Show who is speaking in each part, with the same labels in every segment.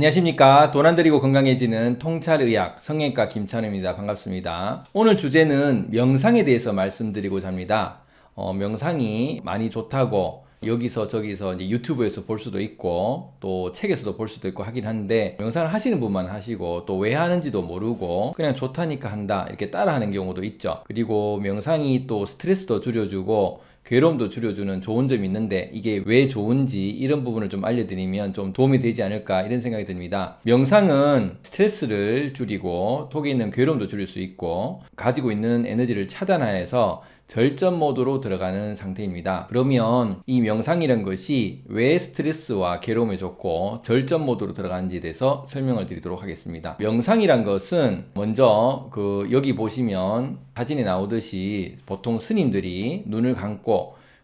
Speaker 1: 안녕하십니까. 돈 안 들이고 건강해지는 통찰의학 성형외과 김찬우입니다. 반갑습니다. 오늘 주제는 명상에 대해서 말씀드리고자 합니다. 어, 명상이 많이 좋다고 여기서 저기서 이제 유튜브에서 볼 수도 있고 또 책에서도 볼 수도 있고 하긴 한데 명상을 하시는 분만 하시고 또 왜 하는지도 모르고 그냥 좋다니까 한다 이렇게 따라 하는 경우도 있죠. 그리고 명상이 또 스트레스도 줄여주고 괴로움도 줄여주는 좋은 점이 있는데 이게 왜 좋은지 이런 부분을 좀 알려드리면 좀 도움이 되지 않을까 이런 생각이 듭니다. 명상은 스트레스를 줄이고 속에 있는 괴로움도 줄일 수 있고 가지고 있는 에너지를 차단하여서 절전 모드로 들어가는 상태입니다. 그러면 이 명상이란 것이 왜 스트레스와 괴로움에 좋고 절전 모드로 들어가는지에 대해서 설명을 드리도록 하겠습니다. 명상이란 것은 먼저 그 여기 보시면 사진에 나오듯이 보통 스님들이 눈을 감고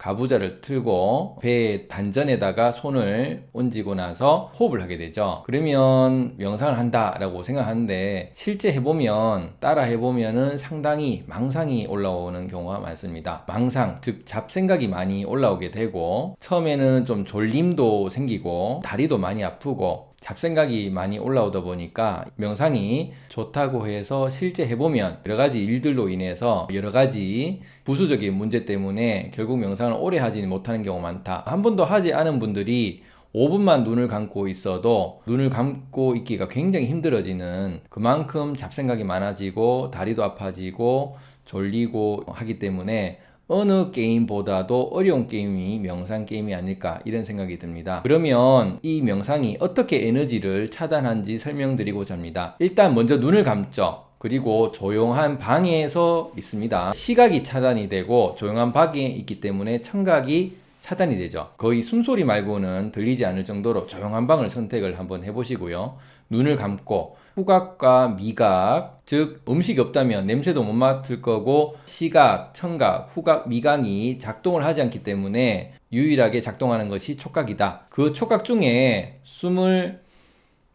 Speaker 1: 가부좌를 틀고 배 단전에다가 손을 얹고 나서 호흡을 하게 되죠. 그러면 명상을 한다라고 생각하는데 실제 해보면 따라 해보면은 상당히 망상이 올라오는 경우가 많습니다. 망상, 즉 잡생각이 많이 올라오게 되고 처음에는 좀 졸림도 생기고 다리도 많이 아프고 잡생각이 많이 올라오다 보니까 명상이 좋다고 해서 실제 해보면 여러 가지 일들로 인해서 여러 가지 부수적인 문제 때문에 결국 명상을 오래 하지 못하는 경우가 많다. 한 번도 하지 않은 분들이 5분만 눈을 감고 있어도 눈을 감고 있기가 굉장히 힘들어지는 그만큼 잡생각이 많아지고 다리도 아파지고 졸리고 하기 때문에 어느 게임보다도 어려운 게임이 명상 게임이 아닐까 이런 생각이 듭니다. 그러면 이 명상이 어떻게 에너지를 차단하는지 설명드리고자 합니다. 일단 먼저 눈을 감죠. 그리고 조용한 방에서 있습니다. 시각이 차단이 되고 조용한 방에 있기 때문에 청각이 차단이 되죠. 거의 숨소리 말고는 들리지 않을 정도로 조용한 방을 선택을 한번 해보시고요. 눈을 감고 후각과 미각, 즉 음식이 없다면 냄새도 못 맡을 거고 시각, 청각, 후각, 미각이 작동을 하지 않기 때문에 유일하게 작동하는 것이 촉각이다. 그 촉각 중에 숨을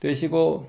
Speaker 1: 들이쉬고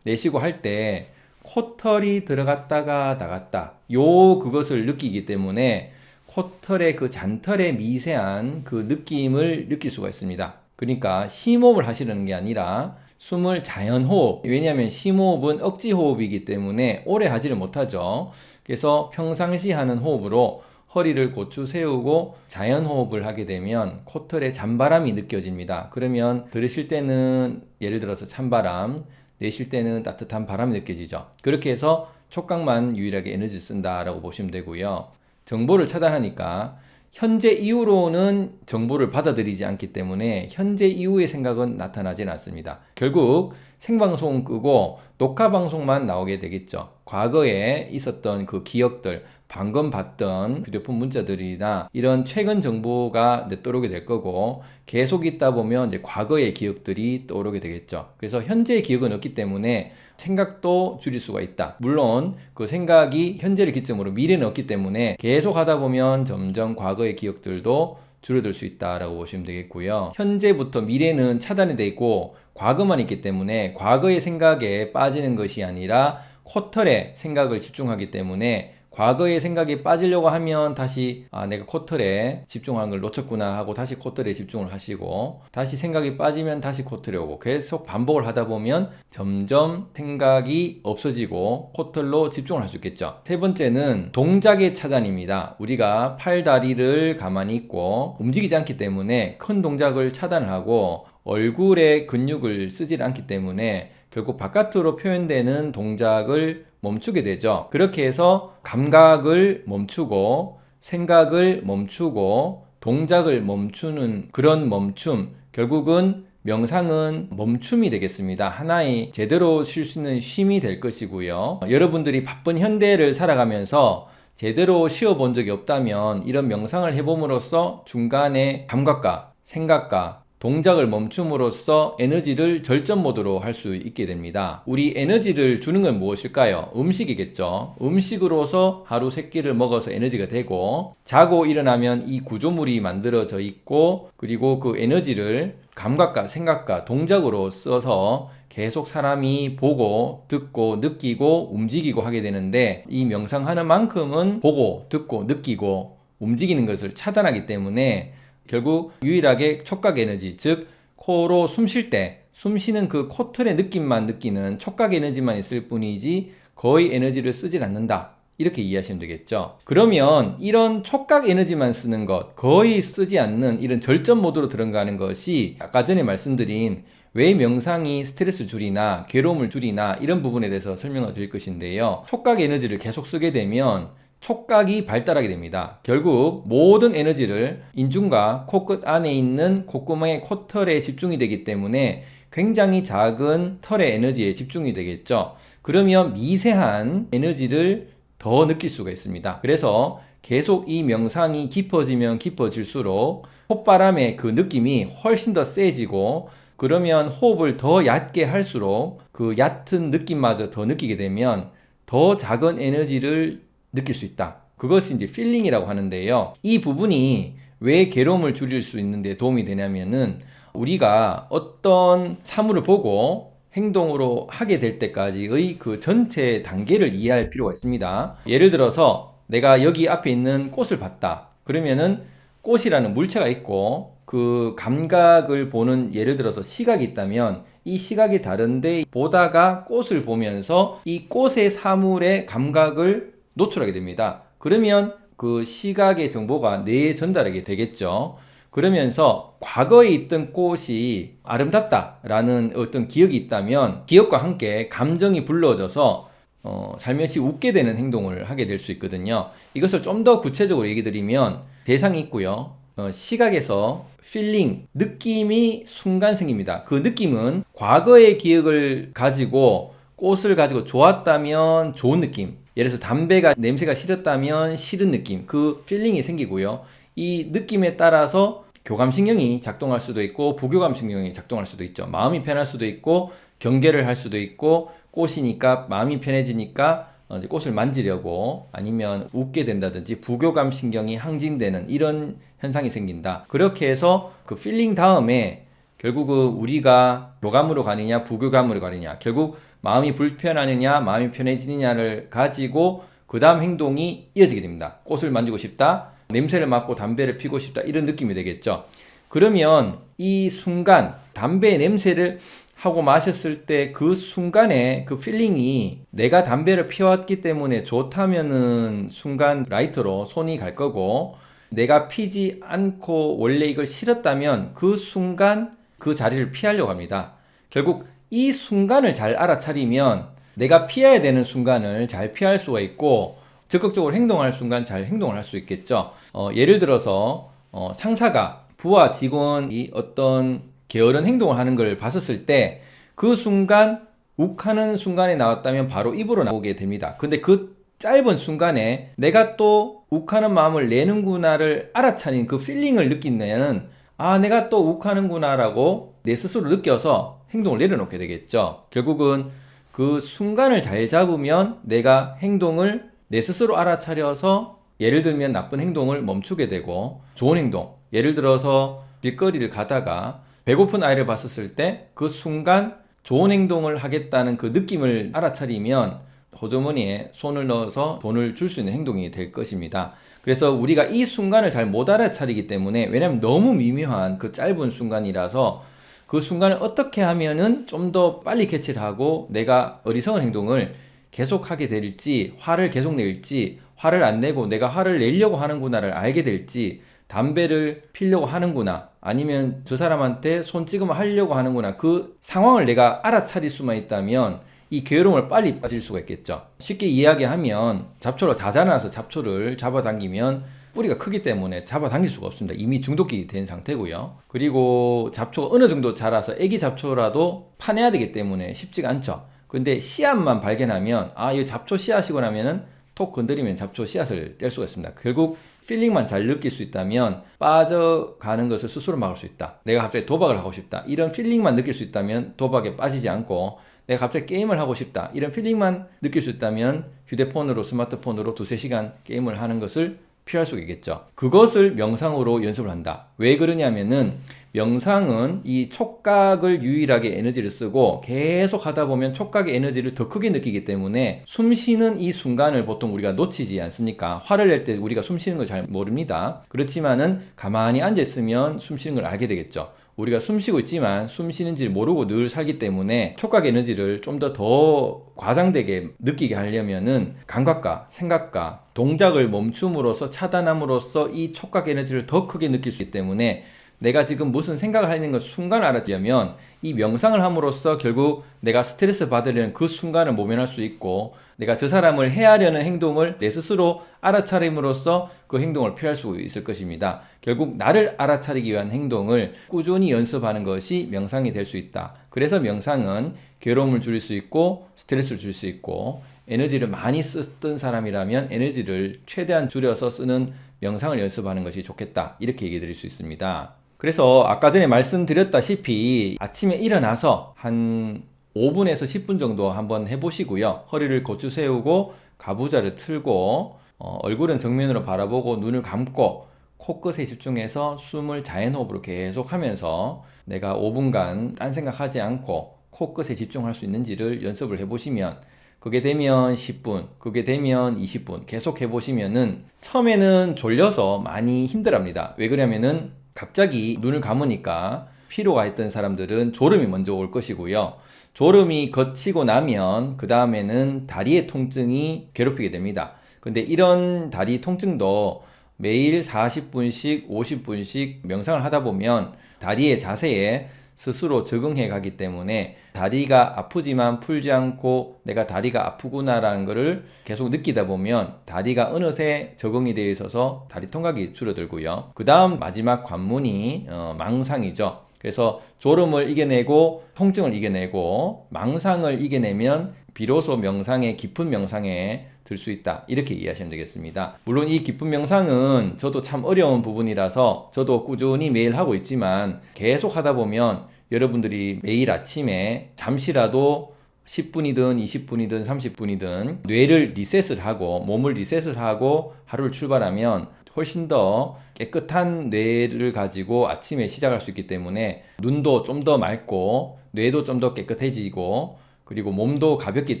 Speaker 1: 내쉬고 할 때 코털이 들어갔다가 나갔다. 요 그것을 느끼기 때문에 코털의 그 잔털의 미세한 그 느낌을 느낄 수가 있습니다. 그러니까 심호흡을 하시려는 게 아니라 숨을 자연호흡. 왜냐하면 심호흡은 억지호흡이기 때문에 오래 하지를 못하죠. 그래서 평상시 하는 호흡으로 허리를 고추 세우고 자연 호흡을 하게 되면 코털에 잔바람이 느껴집니다. 그러면 들으실 때는 예를 들어서 찬바람, 내쉴 때는 따뜻한 바람이 느껴지죠. 그렇게 해서 촉각만 유일하게 에너지를 쓴다라고 보시면 되고요. 정보를 차단하니까 현재 이후로는 정보를 받아들이지 않기 때문에 현재 이후의 생각은 나타나진 않습니다. 결국 생방송 끄고 녹화 방송만 나오게 되겠죠. 과거에 있었던 그 기억들, 방금 봤던 휴대폰 문자들이나 이런 최근 정보가 떠오르게 될 거고 계속 있다 보면 이제 과거의 기억들이 떠오르게 되겠죠. 그래서 현재의 기억은 없기 때문에 생각도 줄일 수가 있다. 물론 그 생각이 현재를 기점으로 미래는 없기 때문에 계속 하다 보면 점점 과거의 기억들도 줄어들 수 있다라고 보시면 되겠고요. 현재부터 미래는 차단이 되어 있고 과거만 있기 때문에 과거의 생각에 빠지는 것이 아니라 코털에 생각을 집중하기 때문에 과거의 생각이 빠지려고 하면 다시 아 내가 코털에 집중하는 걸 놓쳤구나 하고 다시 코털에 집중을 하시고 다시 생각이 빠지면 다시 코털에 오고 계속 반복을 하다 보면 점점 생각이 없어지고 코털로 집중을 할 수 있겠죠. 세 번째는 동작의 차단입니다. 우리가 팔 다리를 가만히 있고 움직이지 않기 때문에 큰 동작을 차단을 하고 얼굴에 근육을 쓰질 않기 때문에 결국 바깥으로 표현되는 동작을 멈추게 되죠. 그렇게 해서 감각을 멈추고 생각을 멈추고 동작을 멈추는 그런 멈춤 결국은 명상은 멈춤이 되겠습니다. 하나의 제대로 쉴 수 있는 쉼이 될 것이고요. 여러분들이 바쁜 현대를 살아가면서 제대로 쉬어 본 적이 없다면 이런 명상을 해봄으로써 중간에 감각과 생각과 동작을 멈춤으로써 에너지를 절전 모드로 할 수 있게 됩니다. 우리 에너지를 주는 건 무엇일까요? 음식이겠죠. 음식으로서 하루 세 끼를 먹어서 에너지가 되고 자고 일어나면 이 구조물이 만들어져 있고 그리고 그 에너지를 감각과 생각과 동작으로 써서 계속 사람이 보고 듣고 느끼고 움직이고 하게 되는데 이 명상하는 만큼은 보고 듣고 느끼고 움직이는 것을 차단하기 때문에 결국 유일하게 촉각 에너지, 즉 코로 숨 쉴 때 숨 쉬는 그 코털의 느낌만 느끼는 촉각 에너지만 있을 뿐이지 거의 에너지를 쓰질 않는다. 이렇게 이해하시면 되겠죠. 그러면 이런 촉각 에너지만 쓰는 것, 거의 쓰지 않는 이런 절전 모드로 들어가는 것이 아까 전에 말씀드린 왜 명상이 스트레스 줄이나 괴로움을 줄이나 이런 부분에 대해서 설명을 드릴 것인데요. 촉각 에너지를 계속 쓰게 되면 촉각이 발달하게 됩니다. 결국 모든 에너지를 인중과 코끝 안에 있는 콧구멍의 코털에 집중이 되기 때문에 굉장히 작은 털의 에너지에 집중이 되겠죠. 그러면 미세한 에너지를 더 느낄 수가 있습니다. 그래서 계속 이 명상이 깊어지면 깊어질수록 콧바람의 그 느낌이 훨씬 더 세지고 그러면 호흡을 더 얕게 할수록 그 얕은 느낌마저 더 느끼게 되면 더 작은 에너지를 느낄 수 있다. 그것이 이제 필링이라고 하는데요. 이 부분이 왜 괴로움을 줄일 수 있는데 도움이 되냐면은 우리가 어떤 사물을 보고 행동으로 하게 될 때까지의 그 전체 단계를 이해할 필요가 있습니다. 예를 들어서 내가 여기 앞에 있는 꽃을 봤다. 그러면은 꽃이라는 물체가 있고 그 감각을 보는 예를 들어서 시각이 있다면 이 시각이 다른데 보다가 꽃을 보면서 이 꽃의 사물의 감각을 노출하게 됩니다. 그러면 그 시각의 정보가 뇌에 전달하게 되겠죠. 그러면서 과거에 있던 꽃이 아름답다라는 어떤 기억이 있다면 기억과 함께 감정이 불러져서 어, 살며시 웃게 되는 행동을 하게 될 수 있거든요. 이것을 좀 더 구체적으로 얘기 드리면 대상이 있고요. 어, 시각에서 필링, 느낌이 순간 생깁니다. 그 느낌은 과거의 기억을 가지고 꽃을 가지고 좋았다면 좋은 느낌. 예를 들어서 담배가 냄새가 싫었다면 싫은 느낌. 그 필링이 생기고요. 이 느낌에 따라서 교감신경이 작동할 수도 있고 부교감신경이 작동할 수도 있죠. 마음이 편할 수도 있고 경계를 할 수도 있고 꽃이니까 마음이 편해지니까 어, 꽃을 만지려고 아니면 웃게 된다든지 부교감 신경이 항진되는 이런 현상이 생긴다. 그렇게 해서 그 필링 다음에 결국 그 우리가 교감으로 가느냐 부교감으로 가느냐 결국 마음이 불편하느냐 마음이 편해지느냐를 가지고 그 다음 행동이 이어지게 됩니다. 꽃을 만지고 싶다. 냄새를 맡고 담배를 피고 싶다. 이런 느낌이 되겠죠. 그러면 이 순간 담배의 냄새를 하고 마셨을 때 그 순간에 그 필링이 내가 담배를 피웠기 때문에 좋다면은 순간 라이터로 손이 갈 거고 내가 피지 않고 원래 이걸 싫었다면 그 순간 그 자리를 피하려고 합니다. 결국 이 순간을 잘 알아차리면 내가 피해야 되는 순간을 잘 피할 수가 있고 적극적으로 행동할 순간 잘 행동을 할 수 있겠죠. 어, 예를 들어서 어, 상사가 부하 직원이 어떤 게으른 행동을 하는 걸 봤었을 때 그 순간 욱하는 순간에 나왔다면 바로 입으로 나오게 됩니다. 근데 그 짧은 순간에 내가 또 욱하는 마음을 내는구나를 알아차린 그 필링을 느끼는 아 내가 또 욱하는구나라고 내 스스로 느껴서 행동을 내려놓게 되겠죠. 결국은 그 순간을 잘 잡으면 내가 행동을 내 스스로 알아차려서 예를 들면 나쁜 행동을 멈추게 되고 좋은 행동 예를 들어서 길거리를 가다가 배고픈 아이를 봤었을 때 그 순간 좋은 행동을 하겠다는 그 느낌을 알아차리면 호주머니에 손을 넣어서 돈을 줄 수 있는 행동이 될 것입니다. 그래서 우리가 이 순간을 잘 못 알아차리기 때문에 왜냐하면 너무 미묘한 그 짧은 순간이라서 그 순간을 어떻게 하면은 좀 더 빨리 캐치를 하고 내가 어리석은 행동을 계속하게 될지 화를 계속 낼지 화를 안 내고 내가 화를 내려고 하는구나를 알게 될지 담배를 피려고 하는구나 아니면 저 사람한테 손찌검을 하려고 하는구나 그 상황을 내가 알아차릴 수만 있다면 이 괴로움을 빨리 빠질 수가 있겠죠. 쉽게 이야기하면 잡초로 다 자라나서 잡초를 잡아당기면 뿌리가 크기 때문에 잡아당길 수가 없습니다. 이미 중독이 된 상태고요. 그리고 잡초가 어느 정도 자라서 애기 잡초라도 파내야 되기 때문에 쉽지가 않죠. 근데 씨앗만 발견하면 아, 이 잡초 씨앗이고 나면은 톡 건드리면 잡초 씨앗을 뗄 수가 있습니다. 결국 필링만 잘 느낄 수 있다면 빠져가는 것을 스스로 막을 수 있다. 내가 갑자기 도박을 하고 싶다. 이런 필링만 느낄 수 있다면 도박에 빠지지 않고 내가 갑자기 게임을 하고 싶다. 이런 필링만 느낄 수 있다면 휴대폰으로 스마트폰으로 두세 시간 게임을 하는 것을 피할 수 있겠죠. 그것을 명상으로 연습을 한다. 왜 그러냐면은 명상은 이 촉각을 유일하게 에너지를 쓰고 계속 하다 보면 촉각의 에너지를 더 크게 느끼기 때문에 숨 쉬는 이 순간을 보통 우리가 놓치지 않습니까? 화를 낼 때 우리가 숨 쉬는 걸 잘 모릅니다. 그렇지만은 가만히 앉아 있으면 숨 쉬는 걸 알게 되겠죠. 우리가 숨 쉬고 있지만 숨 쉬는지 모르고 늘 살기 때문에 촉각 에너지를 좀더더 과장되게 느끼게 하려면은 감각과 생각과 동작을 멈춤으로써 차단함으로써 이 촉각 에너지를 더 크게 느낄 수 있기 때문에 내가 지금 무슨 생각을 하는 걸 순간 알아채려면 이 명상을 함으로써 결국 내가 스트레스 받으려는 그 순간을 모면할 수 있고 내가 저 사람을 해하려는 행동을 내 스스로 알아차림으로써 그 행동을 피할 수 있을 것입니다. 결국 나를 알아차리기 위한 행동을 꾸준히 연습하는 것이 명상이 될 수 있다. 그래서 명상은 괴로움을 줄일 수 있고 스트레스를 줄 수 있고 에너지를 많이 썼던 사람이라면 에너지를 최대한 줄여서 쓰는 명상을 연습하는 것이 좋겠다. 이렇게 얘기 드릴 수 있습니다. 그래서 아까 전에 말씀드렸다시피 아침에 일어나서 한 5분에서 10분 정도 한번 해보시고요. 허리를 고추 세우고 가부좌를 틀고 어, 얼굴은 정면으로 바라보고 눈을 감고 코끝에 집중해서 숨을 자연호흡으로 계속 하면서 내가 5분간 딴 생각하지 않고 코끝에 집중할 수 있는지를 연습을 해보시면 그게 되면 10분, 그게 되면 20분 계속 해보시면은 처음에는 졸려서 많이 힘들합니다. 왜 그러냐면은 갑자기 눈을 감으니까 피로가 있던 사람들은 졸음이 먼저 올 것이고요. 졸음이 거치고 나면 그 다음에는 다리의 통증이 괴롭히게 됩니다. 근데 이런 다리 통증도 매일 40분씩, 50분씩 명상을 하다 보면 다리의 자세에 스스로 적응해 가기 때문에 다리가 아프지만 풀지 않고 내가 다리가 아프구나라는 것을 계속 느끼다 보면 다리가 어느새 적응이 되어 있어서 다리 통각이 줄어들고요. 그 다음 마지막 관문이 어, 망상이죠. 그래서 졸음을 이겨내고 통증을 이겨내고 망상을 이겨내면 비로소 명상에 깊은 명상에 들 수 있다 이렇게 이해하시면 되겠습니다. 물론 이 깊은 명상은 저도 참 어려운 부분이라서 저도 꾸준히 매일 하고 있지만 계속 하다 보면 여러분들이 매일 아침에 잠시라도 10분이든 20분이든 30분이든 뇌를 리셋을 하고 몸을 리셋을 하고 하루를 출발하면 훨씬 더 깨끗한 뇌를 가지고 아침에 시작할 수 있기 때문에 눈도 좀 더 맑고 뇌도 좀 더 깨끗해지고 그리고 몸도 가볍기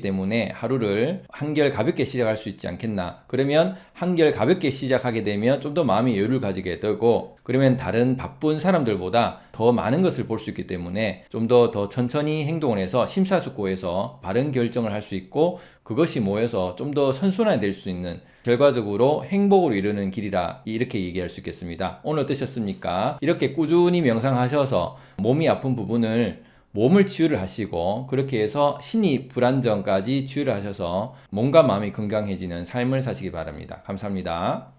Speaker 1: 때문에 하루를 한결 가볍게 시작할 수 있지 않겠나. 그러면 한결 가볍게 시작하게 되면 좀 더 마음이 여유를 가지게 되고 그러면 다른 바쁜 사람들보다 더 많은 것을 볼 수 있기 때문에 좀 더더 천천히 행동을 해서 심사숙고해서 바른 결정을 할 수 있고 그것이 모여서 좀 더 선순환이 될 수 있는 결과적으로 행복으로 이르는 길이라 이렇게 얘기할 수 있겠습니다. 오늘 어떠셨습니까? 이렇게 꾸준히 명상하셔서 몸이 아픈 부분을 몸을 치유를 하시고 그렇게 해서 심리 불안정까지 치유를 하셔서 몸과 마음이 건강해지는 삶을 사시기 바랍니다. 감사합니다.